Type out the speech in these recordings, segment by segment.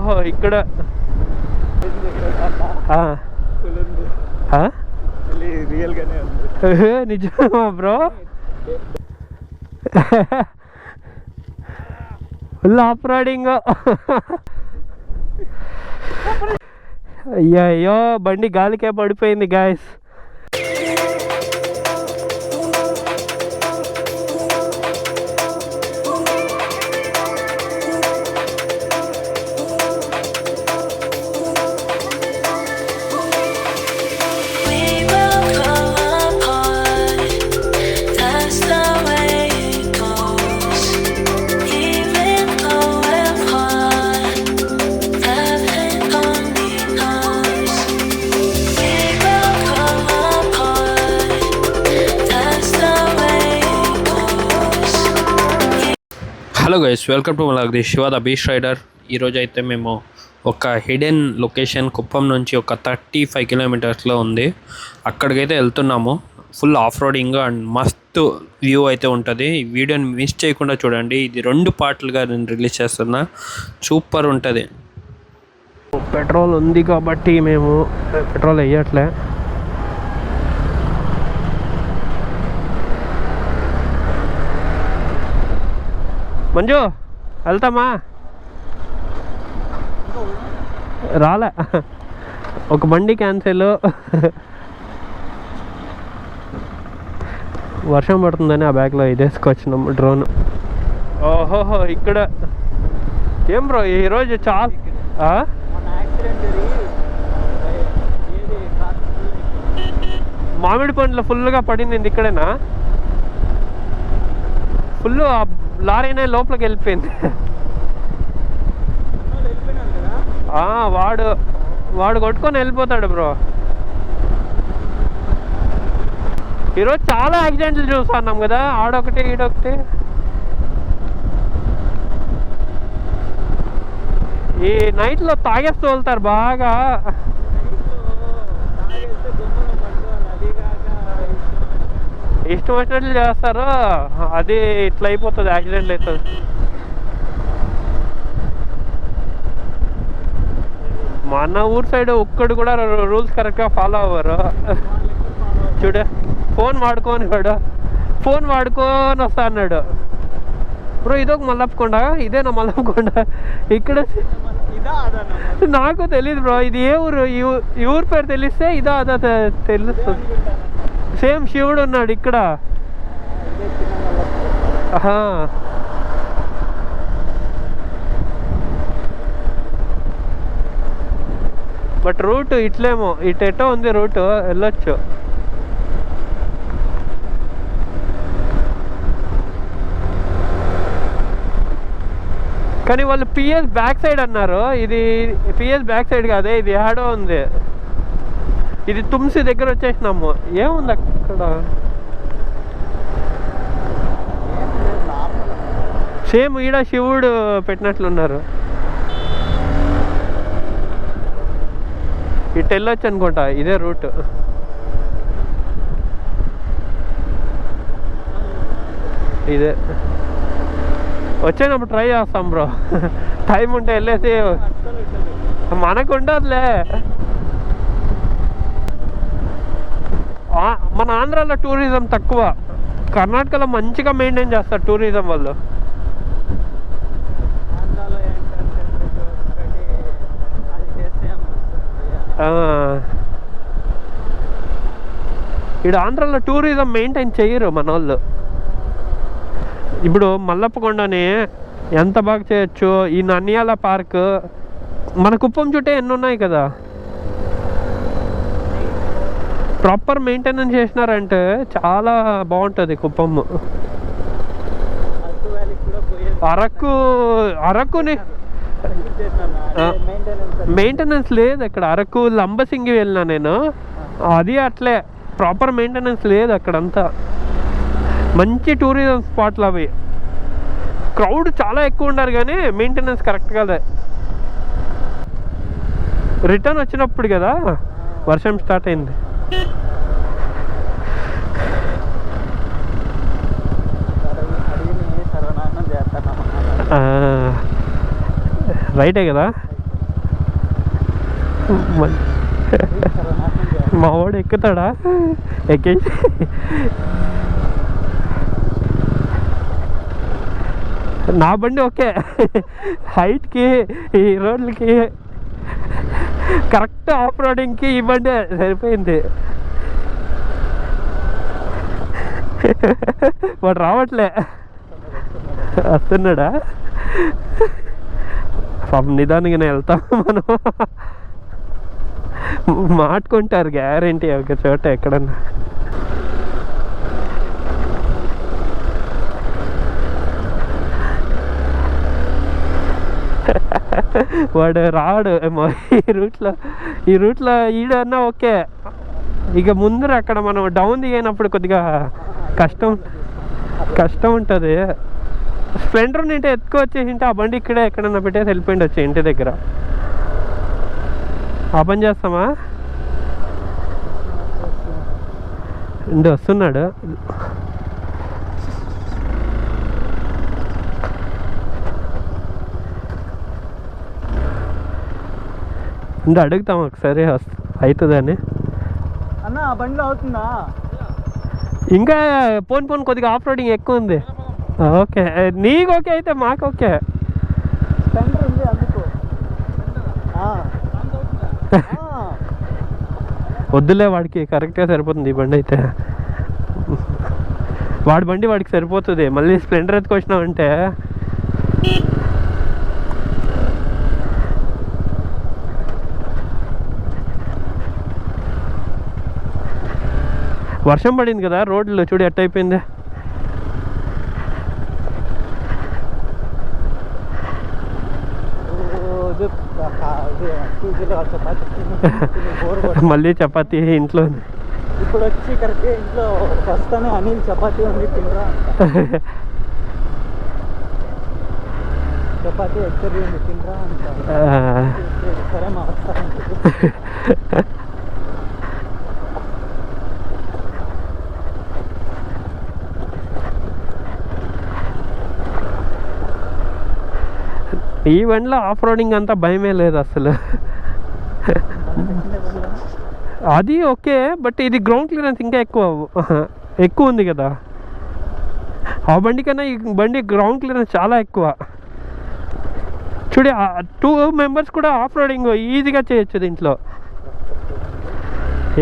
ఓహో ఇక్కడ. నిజమా బ్రో? ఫుల్ ఆఫ్ రైడింగ్ అయ్యో బండి గాలికే పడిపోయింది guys hello guys welcome to మలాగ్ది Shiva the beach rider ఈరోజు అయితే మేము ఒక హిడెన్ లొకేషన్ కుప్పం నుంచి ఒక థర్టీ ఫైవ్ కిలోమీటర్స్లో ఉంది. అక్కడికైతే వెళ్తున్నాము. ఫుల్ ఆఫ్ రోడింగ్ అండ్ మస్తు వ్యూ అయితే ఉంటుంది. ఈ వీడియోని మిస్ చేయకుండా చూడండి. ఇది రెండు పార్ట్లుగా నేను రిలీజ్ చేస్తున్నా. సూపర్ ఉంటుంది. పెట్రోల్ ఉంది కాబట్టి మేము పెట్రోల్ వేయట్లే. మంజు వెళ్తామా? రాలే. ఒక బండి క్యాన్సిల్. వర్షం పడుతుందని ఆ బ్యాగ్లో ఇదేసుకొచ్చినాం డ్రోన్. ఓహోహో ఇక్కడ. ఏం బ్రో ఈరోజు చాలా మామిడి పండ్లు ఫుల్గా పడింది ఇక్కడేనా ఫుల్ ఆ లారీనే లోపలికి వెళ్ళిపోయింది. వాడు వాడు కొట్టుకొని వెళ్ళిపోతాడు బ్రో. ఈరోజు చాలా యాక్సిడెంట్లు చూస్తున్నాం కదా ఆడొకటి ఈడొకటి. ఈ నైట్లో తాగేస్తూ వెళ్తారు బాగా తాగేస్తే గుమ్మలో పట్టుకోవాలి అది కాక ఇష్టం వచ్చినట్లు చేస్తారు అది ఇట్లా అయిపోతుంది యాక్సిడెంట్ అవుతుంది మన ఊరు సైడ్ ఒక్కడు కూడా రూల్స్ కరెక్ట్గా ఫాలో అవ్వరు చూడ ఫోన్ వాడుకోని వాడు ఫోన్ వాడుకొని వస్తా అన్నాడు బ్రో ఇదొక మల్లప్పకొండ ఇదేనా మల్లప్పకొండ ఇక్కడ ఇదా అదన్న నాకు తెలియదు బ్రో ఇది ఏ ఊరు ఈ ఊ- ఈ ఊరు పేరు తెలిస్తే ఇదా అదా తె- తెలుస్తుంది సేమ్ శివుడు ఉన్నాడు ఇక్కడ. బట్ రూట్ ఇట్లేమో ఇటు ఎటో ఉంది రూట్ వెళ్ళొచ్చు. కానీ వాళ్ళు పిఎస్ బ్యాక్ సైడ్ అన్నారు. ఇది పిఎస్ బ్యాక్ సైడ్ కాదే ఇది యాడో ఉంది. ఇది తుమ్సి దగ్గర వచ్చేసినాము. ఏముంది అక్కడ? సేమ్ ఈడ శివుడు పెట్టినట్లున్నారు. ఇటు వెళ్ళొచ్చు అనుకుంటా ఇదే రూట్. ఇదే. వచ్చేటప్పుడు ట్రై చేస్తాం బ్రో. టైం ఉంటే వెళ్ళేసి మనకు ఉండదులే ఆ- మన ఆంధ్రాలో టూరిజం తక్కువ. కర్ణాటకలో మంచిగా మెయింటైన్ చేస్తారు టూరిజం వాళ్ళు. ఈడ ఆంధ్రాలో టూరిజం మెయింటైన్ చేయరు మన వాళ్ళు. ఇప్పుడు మల్లప్పకొండని ఎంత బాగా చేయొచ్చు? ఈ నన్యాల పార్క్. మన కుప్పం చుట్టే ఎన్ని ఉన్నాయి కదా? ప్రాపర్ మెయింటెనెన్స్ చేసినారంటే చాలా బాగుంటుంది కుప్పం. అరకు అరకుని మెయింటెనెన్స్ మెయింటెనెన్స్ లేదు అక్కడ అరకు లంబసింగి వెళ్ళినా నేను. అది అట్లే. ప్రాపర్ మెయింటెనెన్స్ లేదు అక్కడంతా. మంచి టూరిజం స్పాట్లు అవి. క్రౌడ్ చాలా ఎక్కువ ఉన్నారు కానీ మెయింటెనెన్స్ కరెక్ట్ కాదే. రిటర్న్ వచ్చినప్పుడు కదా వర్షం స్టార్ట్ అయింది. రైటే కదా? మా వాడు ఎక్కుతాడా? ఎక్కి నా బండి ఓకే. హైట్కి ఈ రోడ్లకి కరెక్ట్ ఆఫ్ రోడింగ్కి ఈ బండి సరిపోయింది. వాడు రావట్లే. వస్తున్నాడా? పాపం నిదానంగానే వెళ్తాం మనం. మాట్కుంటారు గ్యారంటీ ఒక చోట ఎక్కడన్నా. వాడు రాడు ఏమో ఈ రూట్లో ఈ రూట్లో ఈడన్నా ఓకే. ఇక ముందర అక్కడ మనం డౌన్ దిగినప్పుడు కొద్దిగా కష్టం కష్టం ఉంటుంది. స్ప్లెండర్ నింటే ఎత్తుకొచ్చేసింటే ఆ బండి ఇక్కడే ఎక్కడన్నా పెట్టేసి వెళ్ళిపోయింది వచ్చి ఇంటి దగ్గర. ఆ పని చేస్తామా? ఇంటి వస్తున్నాడు. ఇంటి అడుగుతాం ఒకసారి అవుతుందని అన్న ఆ బండిలో అవుతుందా? ఇంకా పోన్ పోన్ కొద్దిగా ఆఫ్ రోడింగ్ ఎక్కువ ఉంది. ఓకే. నీకు ఓకే అయితే మాకు ఓకే. వద్దులే వాడికి కరెక్ట్గా సరిపోతుంది ఈ బండి అయితే. వాడి బండి వాడికి సరిపోతుంది. మళ్ళీ స్ప్లెండర్ ఎత్తుకొచ్చినావంటే వర్షం పడింది కదా రోడ్లు చూడు ఎట్ట అయిపోయింది రోజు కా- ఇది పీజీలో చపాతీ తిని తిని బోర్ కొట్టి మళ్ళీ చపాతీ ఇంట్లో ఇప్పుడు వచ్చి కరెక్ట్గా ఇంట్లో వస్తానే అనిల్ చపాతీ ఉంది తినరా? అంట. చపాతీ ఎక్కడి ఉంది తినరా సరే మా వస్తాను. ఈ బండిలో ఆఫ్ రోడింగ్ అంతా భయమే లేదు అసలు. అది ఓకే బట్ ఇది గ్రౌండ్ క్లియరెన్స్ ఇంకా ఎక్కువ ఎక్కువ ఉంది కదా. ఆ బండి కన్నా ఈ బండి గ్రౌండ్ క్లియరెన్స్ చాలా ఎక్కువ. చూడే టూ మెంబర్స్ కూడా ఆఫ్ రోడింగ్ ఈజీగా చేయొచ్చు దీంట్లో.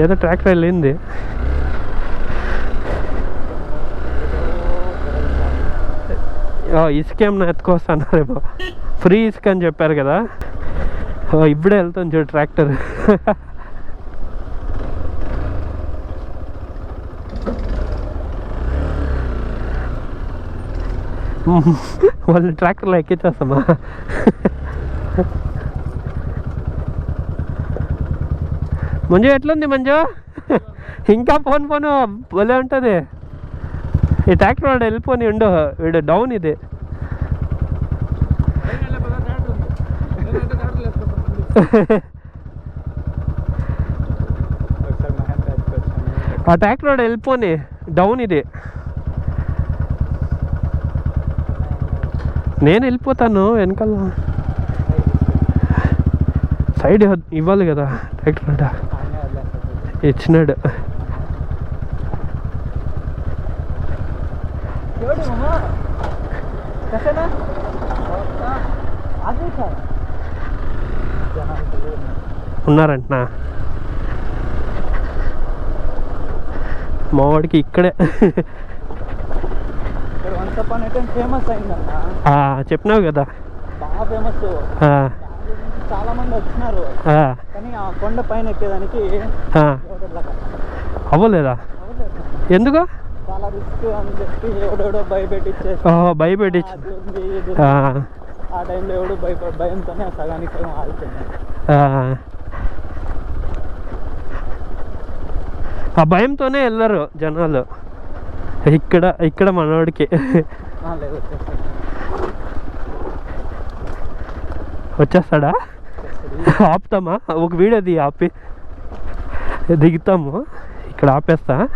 ఏదో ట్రాక్టర్ వెళ్ళింది ఇసుకేమన్నా ఇసుక ఏమన్నా ఫ్రీ ఇసుక అని చెప్పారు కదా. ఇప్పుడే వెళ్తాను చూడు ట్రాక్టర్. వాళ్ళు ట్రాక్టర్లో ఎక్కించేస్తామా? మంజు ఎట్లుంది మంజు? ఇంకా ఫోన్ ఫోన్ భలే ఉంటుంది. ఈ ట్రాక్టర్ వాడు వెళ్ళిపోని ఉండు వీడు డౌన్ ఇది. ఆ ట్రాక్టర్ ఆడ వెళ్ళిపోని డౌన్ ఇది. నేను వెళ్ళిపోతాను వెనకాల. సైడ్ ఇవ్వాలి కదా ట్రాక్టర్ ఆడ. ఇచ్చినాడు. ఎవడు? ఉన్నారంటనా? మా వాడికి ఇక్కడే చెప్పినావు కదా. బాగా ఫేమస్ చాలా మంది వచ్చినారు. కానీ ఆ కొండ పైన ఎక్కేదానికి. అవ్వలేదా. ఎందుకు? చాలా రిస్క్ అని చెప్పి ఎవడెవడో భయపెట్టించు. ఉంది. ఆ, టైంలో ఎవడు భయప భయంతోనే సగానికి సగం ఆగిపోయింది. ఆ. భయంతోనే వెళ్ళరు జనాలు. ఇక్కడ ఇక్కడ మనోడికి. వచ్చేస్తాడా. ఆపుతామా? ఒక వీడియో ది ఆపి. దిగుతాము. ఇక్కడ ఆపేస్తా.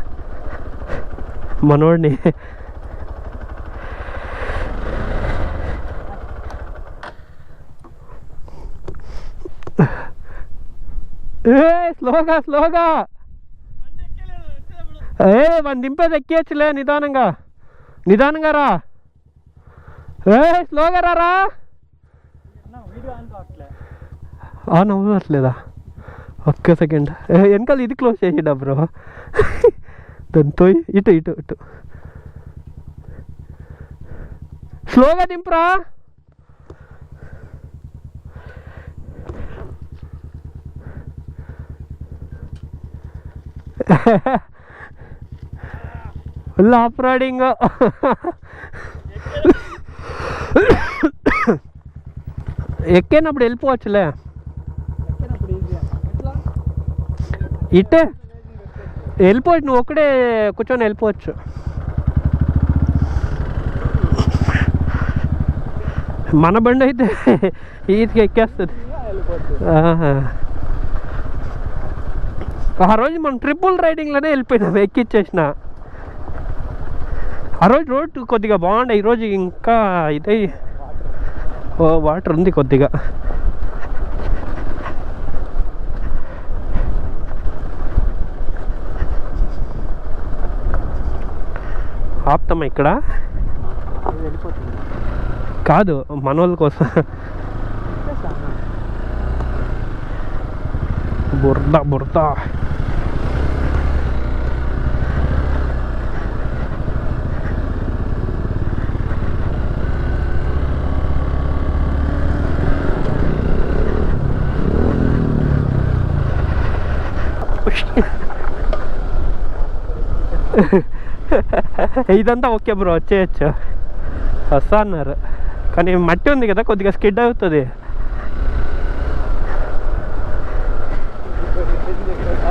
మనోడిని ఏ స్లోగా స్లోగా. ఏ మన దింపేది ఎక్కేయచ్చులే నిదానంగా. నిదానంగా రా. ఏ స్లోగా రా ఆన్ కావట్లే ఆ నవ్వట్లేదా ఒక్క సెకండ్. ఏ, వెనకాల ఇది క్లోజ్ చేసేడా బ్రో దాంతో ఇటు ఇటు ఇటు. స్లోగా దింపురా. ఫుల్ ఆఫ్ రైడింగ్ ఎక్కినప్పుడు వెళ్ళిపోవచ్చులే ఎక్కినప్పుడు ఈజీ ఎట్లా ఇట్టే వెళ్ళిపోవచ్చు నువ్వు ఒక్కడే కూర్చొని వెళ్ళిపోవచ్చు మన బండి అయితే ఈతికి ఎక్కేస్తుంది వెళ్ళిపోతుంది ఆహా. ఆ రోజు మనం ట్రిపుల్ రైడింగ్లోనే వెళ్ళిపోయినాం ఎక్కిచ్చేసిన. ఆ రోజు రోడ్ కొద్దిగా బాగుండే ఈరోజు ఇంకా ఇదే ఓ వాటర్ ఉంది కొద్దిగా. ఆపుతామా ఇక్కడ? కాదు మనోళ్ళ కోసం. బురద బురద ఇదంతా ఓకే బ్రో. వచ్చేయచ్చు వస్తా అన్నారు. కానీ మట్టి ఉంది కదా కొద్దిగా స్కిడ్ అవుతుంది ఆ, ఫుల్ ఉంది ఆ? రియల్ గానే ఉంది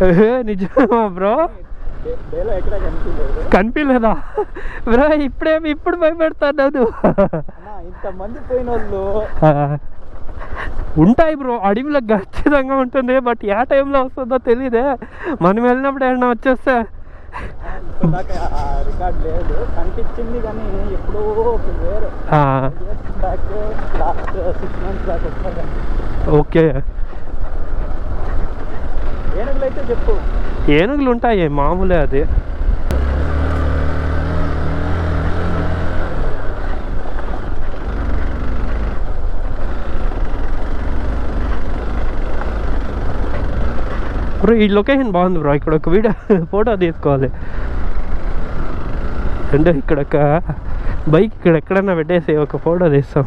నిజమా బ్రో? కనిపించలేదు. బ్రో ఇప్పుడేమి ఇప్పుడు భయపెడతాను అన్న ఇంతమంది పోయిన వాళ్ళు ఉంటాయి బ్రో అడవిలో ఖచ్చితంగా ఉంటుంది బట్ ఏ టైంలో వస్తుందో తెలియదే మనం వెళ్ళినప్పుడు ఏమన్నా వచ్చేస్తే రికార్డ్ లేదు. కనిపించింది కానీ ఎప్పుడో వేరే. Back last six months back వచ్చారు ఓకే. ఏనుగులు అయితే చెప్పు. ఏనుగులు ఉంటాయి మామూలే అది. బ్రో ఈ లొకేషన్ బాగుంది బ్రో ఇక్కడ ఒక వీడియో ఫోటో తీసుకోవాలి. అంటే ఇక్కడ ఒక బైక్ ఇక్కడ ఎక్కడన్నా పెట్టేసి ఒక ఫోటో తీస్తాం.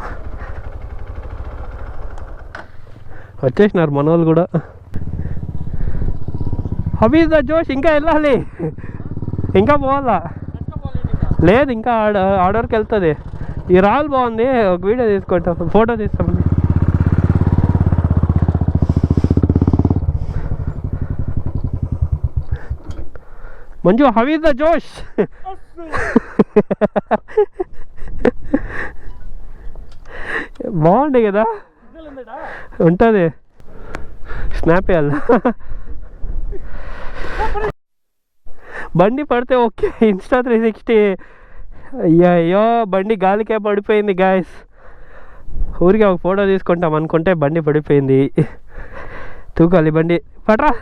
వచ్చేసినారు మన వాళ్ళు కూడా. హబీజ్ ద జోష్ ఇంకా వెళ్ళాలి. ఇంకా పోవాలా? లేదు ఇంకా ఆడ ఆర్డర్కి వెళ్తుంది. ఈ రాల్ బాగుంది. ఒక వీడియో తీసుకుంటాం ఫోటో తీస్తామండి మంజు హవీజ్ ద జోష్ బాగుంది కదా ఉంటుంది స్నాప్ వేయాలి బండి పడితే ఓకే ఇన్స్టా త్రీ సిక్స్టీ అయ్యో బండి గాలికే పడిపోయింది గాయస్ ఊరికే ఒక ఫోటో తీసుకుంటాం అనుకుంటే బండి పడిపోయింది తూకాలి బండి పట్రా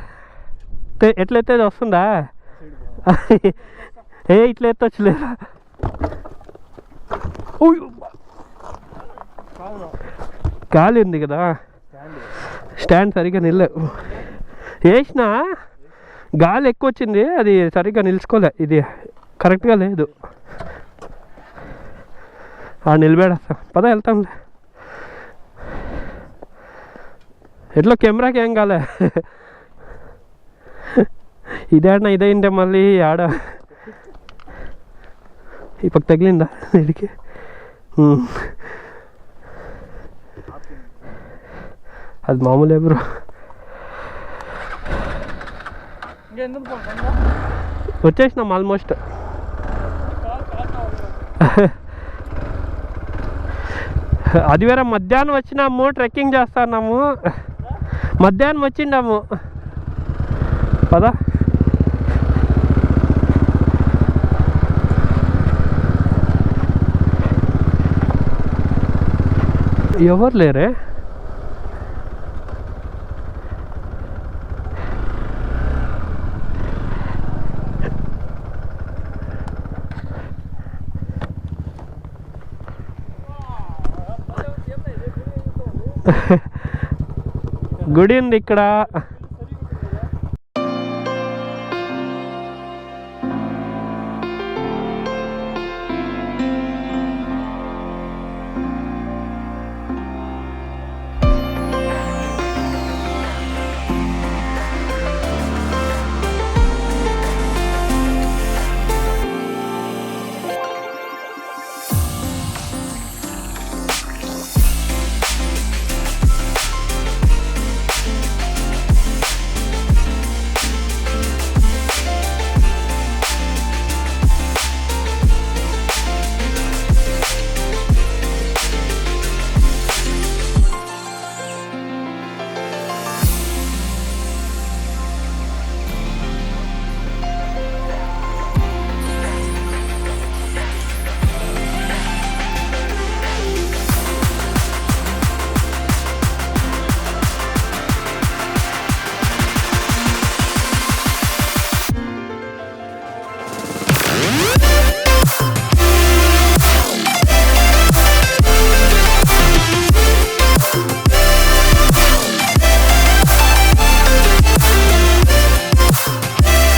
ఎట్లయితే ఎత్తేది వస్తుందా ఏ ఇట్లా ఎత్తొచ్చులేరా ఖాళీ గాలి ఉంది కదా. స్టాండ్ సరిగ్గా నిల్ల. వేసిన గాలి ఎక్కువ వచ్చింది అది సరిగ్గా నిలుచుకోలే. ఇది కరెక్ట్గా లేదు. ఆ నిలబెడేస్తా పద వెళ్తాంలే. ఎట్లా కెమెరాకి ఏం కాలే. ఇదేనా ఇదేంటే మళ్ళీ ఆడ ఈ పక్క తగిలిందా ఇడికి? అది మామూలే బ్రో. వచ్చేసినాం ఆల్మోస్ట్. అది వేరే మధ్యాహ్నం వచ్చినాము ట్రెక్కింగ్ చేస్తున్నాము. మధ్యాహ్నం వచ్చిండాము. పదా. ఎవరు లేరే? గుడి ఉంది ఇక్కడ.